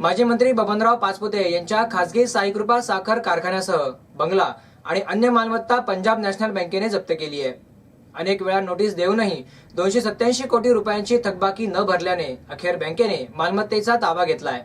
माजी मंत्री बबनराव पाचपुते यांच्या खासगी साईकृपा साखर कारखान्यासह बंगला आणि अन्य मालमत्ता पंजाब नॅशनल बँकेने जप्त केली आहे. अनेक वेळा नोटीस देऊनही दोनशे सत्याऐंशी कोटी रुपयांची थकबाकी न भरल्याने अखेर बँकेने मालमत्तेचा ताबा घेतलाय.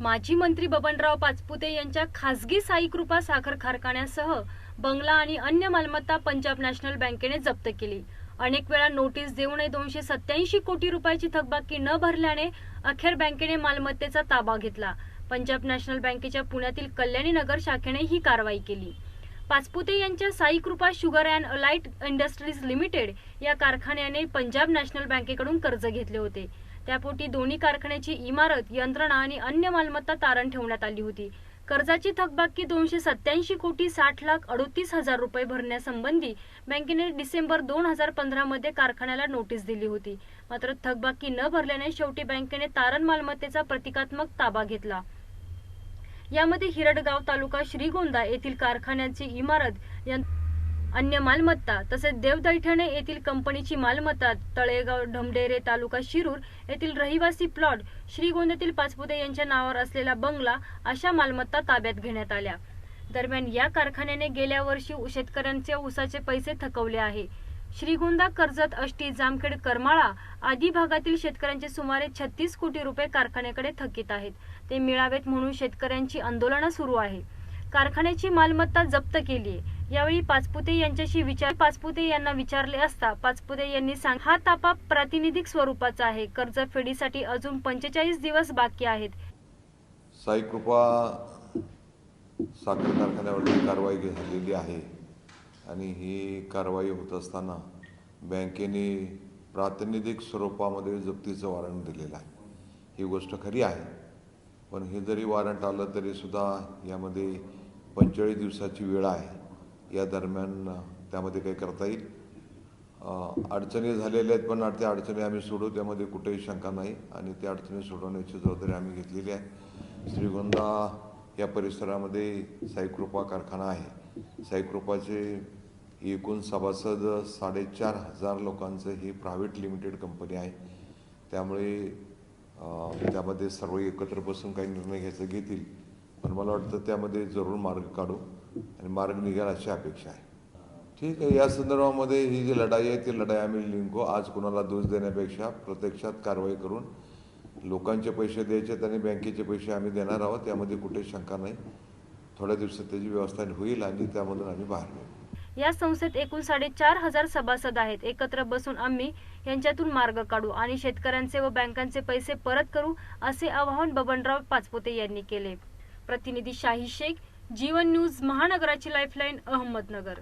माजी मंत्री बबनराव पाचपुते यांच्या खासगी साईकृपा साखर कारखान्यासह बंगला आणि अन्य मालमत्ता पंजाब नॅशनल बँकेने जप्त केली. अनेक वेळा नोटीस देऊनही दोनशे सत्याऐंशी कोटी रुपयाची थकबाकी न भरल्याने अखेर बँकेने मालमत्तेचा ताबा घेतला. पंजाब नॅशनल बँकेच्या पुण्यातील कल्याणी नगर शाखेने ही कारवाई केली. पाचपुते यांच्या Sai Krupa sugar and allied industries limited या कारखान्याने पंजाब नॅशनल बँकेकडून कर्ज घेतले होते. त्यापोटी दोन्ही कारखान्याची इमारत यंत्रणा आणि अन्य मालमत्ता तारण ठेवण्यात आली होती. कर्जाची थकबाकी दोनशे सत्याऐंशी कोटी साठ लाख अडोतीस हजार रुपये भरण्यासंबंधी बँकेने डिसेंबर दोन हजार पंधरामध्ये कारखान्याला नोटीस दिली होती. मात्र थकबाकी न भरल्याने शेवटी बँकेने तारण मालमत्तेचा प्रतिकात्मक ताबा घेतला. यामध्ये हिरडगाव तालुका श्रीगोंदा येथील कारखान्याची इमारत यं- अन्य मालमत्ता तसेच देवदैठणे येथील कंपनीची मालमत्ता तळेगाव ढमडेरे तालुका शिरूर येथील रहिवासी प्लॉट श्रीगोंद्यातील पाचपुते यांच्या नावावर असलेला बंगला अशा मालमत्ता ताब्यात घेण्यात आल्या. दरम्यान या कारखान्याने गेल्या वर्षी शेतकऱ्यांचे उसाचे पैसे थकवले आहे. श्रीगोंदा कर्जत अष्टी जामखेड करमाळा आदी भागातील शेतकऱ्यांचे सुमारे छत्तीस कोटी रुपये कारखान्याकडे थकीत आहेत. ते मिळावेत म्हणून शेतकऱ्यांची आंदोलनं सुरू आहे. कारखान्याची मालमत्ता जप्त केली आहे यावेळी पाचपुते यांच्याशी विचार पाचपुते यांना विचारले असता पाचपुते यांनी सांग हा तापा प्रातिनिधिक स्वरूपाचा आहे. कर्ज फेडीसाठी अजून पंचेचाळीस दिवस बाकी आहेत. साईकृपा साखर कारखान्यावरती कारवाई घे- झालेली आहे. आणि ही कारवाई होत असताना बँकेने प्रातिनिधिक स्वरूपामध्ये जप्तीचं वॉरंट दिलेलं आहे. ही गोष्ट खरी आहे. पण हे जरी वॉरंट आलं तरीसुद्धा यामध्ये पंचेचाळीस दिवसाची वेळ आहे. या दरम्यान त्यामध्ये काही करता येईल. अडचणी झालेल्या आहेत पण त्या अडचणी आम्ही सोडू त्यामध्ये कुठेही शंका नाही. आणि त्या अडचणी सोडवण्याची जबाबदारी आम्ही घेतलेली आहे. श्रीगोंदा या परिसरामध्ये साईकृपा कारखाना आहे. साईकृपाचे एकूण सभासद साडेचार हजार लोकांचं ही प्रायव्हेट लिमिटेड कंपनी आहे. त्यामुळे त्यामध्ये सर्व एकत्र बसून काही निर्णय घ्यायचं घेतील. पण मला वाटतं त्यामध्ये जरूर मार्ग काढू आणि मार्ग निघाल अशी अपेक्षा आहे. ठीक आहे या संदर्भामध्ये ही जी लढाई आहे ती लढाई आम्ही लिंकू आज कुणाला दोष देण्यापेक्षा प्रत्यक्षात कारवाई करून लोकांचे पैसे द्यायचे आणि बँकेचे पैसे आम्ही देणार आहोत त्यामध्ये कुठे शंका नाही. थोड्या दिवसात त्याची व्यवस्था होईल आणि त्यामधून आम्ही बाहेर येऊ. या संस्थेत एकूण साडेचार हजार सभासद आहेत. एकत्र बसून आम्ही यांच्यातून मार्ग काढू आणि शेतकऱ्यांचे व बँकांचे पैसे परत करू असे आवाहन बबनराव पाचपोते यांनी केले. प्रतिनिधी शाही शेख जीवन न्यूज महानगराची लाईफलाईन अहमदनगर.